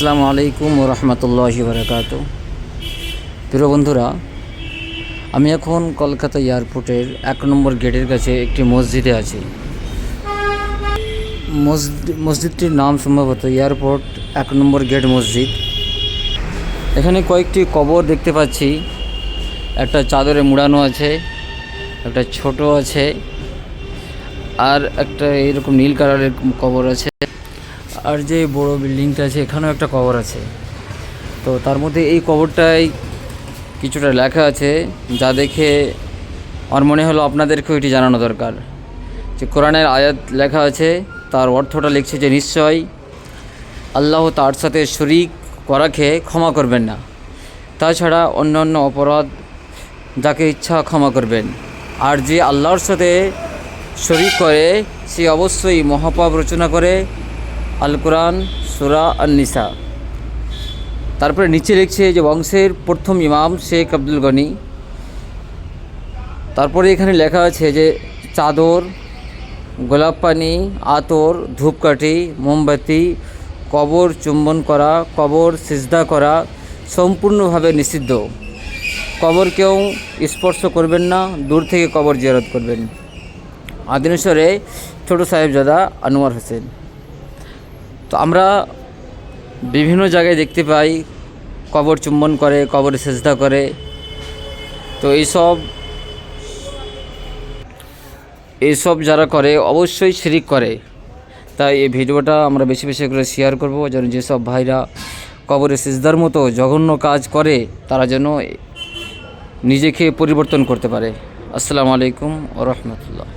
আসসালামু আলাইকুম ও রহমতুল্লাহ বারকাত প্রিয় বন্ধুরা, আমি এখন কলকাতা এয়ারপোর্টের এক নম্বর গেটের কাছে একটি মসজিদে আছি। মসজিদ, মসজিদটির নাম সম্ভবত এয়ারপোর্ট এক নম্বর গেট মসজিদ। এখানে কয়েকটি কবর দেখতে পাচ্ছি। একটা চাদরে মুড়ানো আছে, একটা ছোট আছে, আর একটা এরকম নীল কালারের কবর আছে। আর যে বড় বিল্ডিংটা আছে, এখানেও একটা কবর আছে। তো তার মধ্যে এই কবরটাই কিছুটা লেখা আছে, যা দেখে আমার মনে হলো আপনাদেরকেও এটি জানানো দরকার। যে কোরআনের আয়াত লেখা আছে, তার অর্থটা লিখছে যে, নিশ্চয় আল্লাহ তার সাথে শরিক করাকে ক্ষমা করবেন না। তাছাড়া অন্যান্য অপরাধ যাকে ইচ্ছা ক্ষমা করবেন। আর যে আল্লাহর সাথে শরিক করে, সে অবশ্যই মহাপাপ রচনা করে আল কোরআন সুরা আন নিসা তারপরে নিচে লিখছে যে বংশের প্রথম ইমাম শেখ আব্দুল গনি। তারপরে এখানে লেখা আছে যে চাদর, গোলাপ পানি, আতর, ধূপকাঠি, মোমবাতি, কবর চুম্বন করা, কবর সিজদা করা সম্পূর্ণভাবে নিষিদ্ধ। কবর কেউ স্পর্শ করবেন না, দূর থেকে কবর জিয়ারত করবেন। আদিনেশ্বরে ছোটো সাহেবজাদা আনোয়ার হোসেন। আমরা বিভিন্ন জায়গায় দেখতে পাই, কবর চুম্বন করে, কবর সেজদা করে। তো এইসব এইসব যারা করে, অবশ্যই শিরিক করে। তাই এই ভিডিওটা আমরা বেশি বেশি করে শেয়ার করব, যেন যেসব ভাইরা কবরে সিজদার মতো জঘন্য কাজ করে, তারা যেন নিজেকে পরিবর্তন করতে পারে। আসসালামু আলাইকুম ও রহমতুল্লাহ।